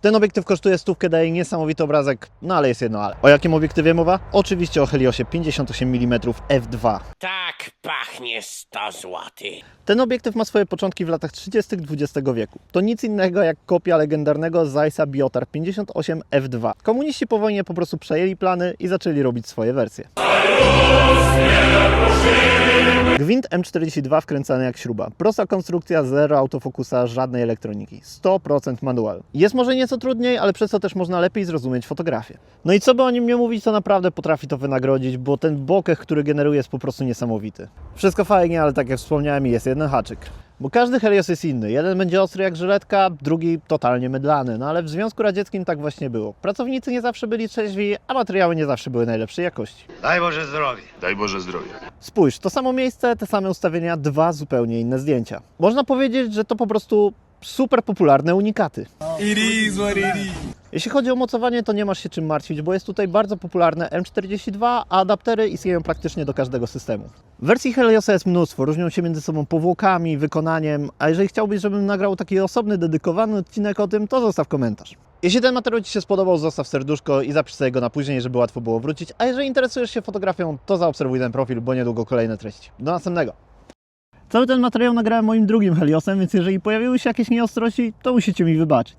Ten obiektyw kosztuje stówkę, daje niesamowity obrazek, no ale jest jedno ale. O jakim obiektywie mowa? Oczywiście o Heliosie 58 mm f2. Tak pachnie 100 złotych. Ten obiektyw ma swoje początki w latach 30. XX wieku. To nic innego jak kopia legendarnego Zeissa Biotar 58 f2. Komuniści po wojnie po prostu przejęli plany i zaczęli robić swoje wersje. Gwint M42 wkręcany jak śruba. Prosta konstrukcja, zero autofokusa, żadnej elektroniki. 100% manual. Jest może nieco trudniej, ale przez to też można lepiej zrozumieć fotografię. No i co by o nim nie mówić, to naprawdę potrafi to wynagrodzić, bo ten bokeh, który generuje jest po prostu niesamowity. Wszystko fajnie, ale tak jak wspomniałem, jest jeden haczyk. Bo każdy Helios jest inny. Jeden będzie ostry jak żyletka, drugi totalnie mydlany. No ale w Związku Radzieckim tak właśnie było. Pracownicy nie zawsze byli trzeźwi, a materiały nie zawsze były najlepszej jakości. Daj Boże zdrowie. Daj Boże zdrowia. Spójrz, to samo miejsce, te same ustawienia, dwa zupełnie inne zdjęcia. Można powiedzieć, że to po prostu super popularne unikaty. Jeśli chodzi o mocowanie, to nie masz się czym martwić, bo jest tutaj bardzo popularne M42, a adaptery istnieją praktycznie do każdego systemu. Wersji Heliosa jest mnóstwo, różnią się między sobą powłokami, wykonaniem, a jeżeli chciałbyś, żebym nagrał taki osobny, dedykowany odcinek o tym, to zostaw komentarz. Jeśli ten materiał Ci się spodobał, zostaw serduszko i zapisz sobie go na później, żeby łatwo było wrócić, a jeżeli interesujesz się fotografią, to zaobserwuj ten profil, bo niedługo kolejne treści. Do następnego! Cały ten materiał nagrałem moim drugim Heliosem, więc jeżeli pojawiły się jakieś nieostrości, to musicie mi wybaczyć.